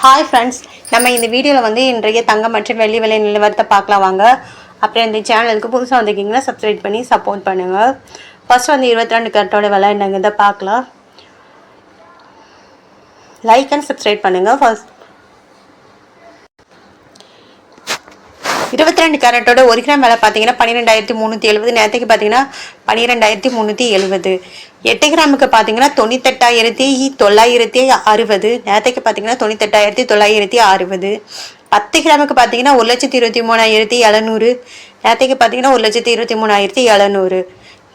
Hi friends நம்ம இந்த வீடியோவில் வந்து இன்றைய தங்கம் மற்றும் வெள்ளி விலை நிலவரத்தை பார்க்கலாம் வாங்க. அப்புறம் இந்த சேனலுக்கு புதுசாக வந்திருக்கீங்கன்னா சப்ஸ்கிரைப் பண்ணி சப்போர்ட் பண்ணுங்கள் ஃபர்ஸ்ட் வந்து இருபத்தி ரெண்டு கரெக்டோட விலை என்னங்கிறத பார்க்கலாம். லைக் அண்ட் சப்ஸ்கிரைப் பண்ணுங்கள் ஃபர்ஸ்ட் இருபத்தி ரெண்டு கேரட்டோட ஒரு கிராம் விலை பார்த்தீங்கன்னா பன்னிரெண்டாயிரத்தி முந்நூற்றி எழுபது. நேரத்துக்கு பார்த்தீங்கன்னா பன்னிரெண்டாயிரத்தி முந்நூற்றி எழுபது. எட்டு கிராமுக்கு பார்த்தீங்கன்னா தொண்ணூத்தெட்டாயிரத்தி தொள்ளாயிரத்தி அறுபது. நேரத்துக்கு பார்த்தீங்கன்னா தொண்ணூத்தெட்டாயிரத்தி தொள்ளாயிரத்தி அறுபது. பத்து கிராமுக்கு பார்த்தீங்கன்னா ஒரு லட்சத்தி இருபத்தி மூணாயிரத்தி எழுநூறு. நேரத்துக்கு பார்த்தீங்கன்னா ஒரு லட்சத்தி இருபத்தி மூணாயிரத்தி எழுநூறு.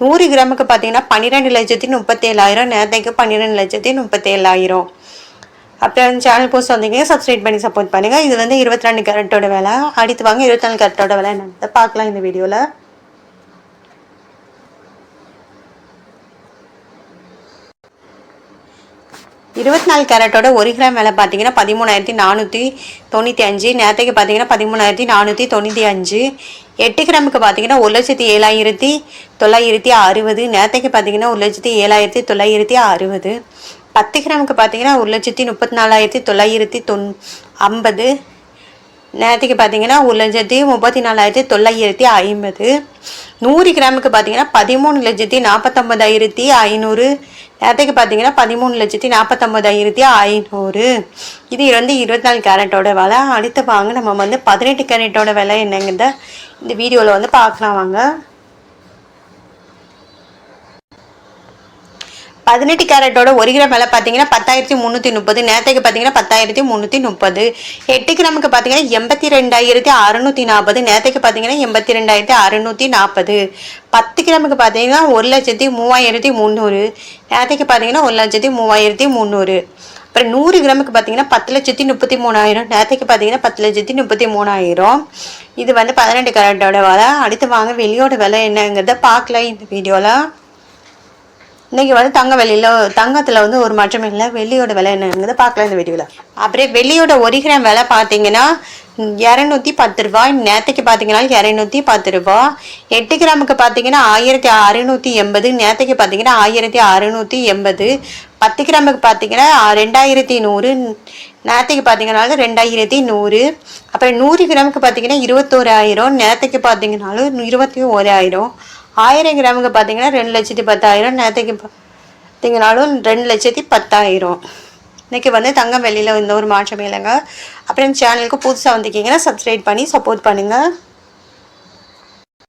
நூறு கிராமுக்கு பார்த்தீங்கன்னா பன்னிரெண்டு லட்சத்தி முப்பத்தேழாயிரம். நேரத்துக்கு பன்னிரெண்டு லட்சத்தி முப்பத்தேழாயிரம். அப்புறம் சேனல் போஸ்ட் வந்தீங்கன்னா சப்ஸ்கிரைப் பண்ணி சப்போர்ட் பண்ணுங்கள் இது வந்து இருபத்தி ரெண்டு கேரட்டோட வேலை அடுத்து வாங்க இருபத்தி நாலு கேரட்டோட வேலை என்னன்னு பார்க்கலாம் இந்த வீடியோவில் இருபத்தி நாலு கேரட்டோட ஒரு கிராம் விலை பார்த்தீங்கன்னா பதிமூணாயிரத்தி நானூற்றி தொண்ணூற்றி அஞ்சு. நேரத்துக்கு பார்த்தீங்கன்னா பதிமூணாயிரத்தி நானூற்றி தொண்ணூற்றி அஞ்சு. எட்டு கிராமுக்கு பார்த்தீங்கன்னா ஒரு லட்சத்தி ஏழாயிரத்தி தொள்ளாயிரத்தி அறுபது. நேரத்துக்கு பார்த்தீங்கன்னா ஒரு லட்சத்தி ஏழாயிரத்தி தொள்ளாயிரத்தி அறுபது. பத்து கிராமுக்கு பார்த்தீங்கன்னா ஒரு லட்சத்தி முப்பத்தி நாலாயிரத்தி தொள்ளாயிரத்தி தொன் ஐம்பது. நேரத்துக்கு பார்த்தீங்கன்னா ஒரு லட்சத்தி முப்பத்தி நாலாயிரத்தி தொள்ளாயிரத்தி ஐம்பது. நூறு கிராமுக்கு பார்த்தீங்கன்னா பதிமூணு லட்சத்தி நாற்பத்தொம்பதாயிரத்தி ஐநூறு. நேரத்துக்கு பார்த்தீங்கன்னா பதிமூணு லட்சத்தி நாற்பத்தொம்பதாயிரத்தி ஐநூறு. இது வந்து இருபத்தி நாலு கேரட்டோட விலை. அடுத்து வாங்க நம்ம வந்து பதினெட்டு கேரட்டோட விலை என்னங்கிறத இந்த வீடியோவில் வந்து பார்க்கலாம் வாங்க. பதினெட்டு கேரட்டோட ஒரு கிராம் விலை பார்த்தீங்கன்னா பத்தாயிரத்தி முந்நூற்றி முப்பது நேரத்துக்கு பார்த்தீங்கன்னா பத்தாயிரத்தி முந்நூற்றி முப்பது எட்டு கிராமுக்கு பார்த்தீங்கன்னா எண்பத்தி ரெண்டாயிரத்தி அறுநூற்றி நாற்பது நேரத்துக்கு பார்த்தீங்கன்னா எண்பத்தி ரெண்டாயிரத்தி அறுநூற்றி நாற்பது பத்து கிராமுக்கு பார்த்தீங்கன்னா ஒரு லட்சத்தி மூவாயிரத்தி முந்நூறு நேரத்துக்கு பார்த்தீங்கன்னா ஒரு லட்சத்தி மூவாயிரத்தி முந்நூறு. அப்புறம் நூறு கிராமுக்கு பார்த்தீங்கன்னா பத்து லட்சத்தி முப்பத்தி மூணாயிரம் நேரத்துக்கு பார்த்தீங்கன்னா பத்து லட்சத்தி முப்பத்தி மூணாயிரம். இது வந்து பதினெட்டு கேரட்டோட விலை. அடுத்து வாங்க வெளியோட விலை என்னங்கிறத பார்க்கலாம் இந்த வீடியோவில் இன்னைக்கு வந்து தங்க வெளியில் தங்கத்தில் வந்து ஒரு மாற்றம் இல்லை. வெள்ளியோட விலை என்னங்கிறத பார்க்கலாம் இந்த வீடியோவில் அப்படியே வெள்ளியோட ஒரு கிராம் விலை பார்த்தீங்கன்னா இரநூத்தி பத்து ரூபாய். நேற்றுக்கு பார்த்தீங்கன்னா இரநூத்தி பத்து ரூபா. எட்டு கிராமுக்கு பார்த்தீங்கன்னா ஆயிரத்தி அறுநூற்றி எண்பது. நேற்றுக்கு பார்த்தீங்கன்னா ஆயிரத்தி அறுநூற்றி எண்பது. பத்து கிராமுக்கு பார்த்தீங்கன்னா ரெண்டாயிரத்தி நூறு. நேற்றுக்கு பார்த்தீங்கனாலும் ரெண்டாயிரத்தி நூறு. அப்புறம் நூறு கிராமுக்கு பார்த்தீங்கன்னா இருபத்தோராயிரம். நேற்றுக்கு பார்த்தீங்கன்னாலும் இருபத்தி ஓராயிரம். ஆயிரம் கிராமுக்கு பார்த்தீங்கன்னா ரெண்டு லட்சத்தி பத்தாயிரம். நேற்றுக்கு பார்த்தீங்கனாலும் ரெண்டு லட்சத்தி பத்தாயிரம். இன்றைக்கி வந்து தங்கம் வெளியில் எந்த ஒரு மாற்றமே இல்லைங்க. அப்புறம் சேனலுக்கு புதுசாக வந்திருக்கீங்கன்னா சப்ஸ்கிரைப் பண்ணி சப்போர்ட் பண்ணுங்கள்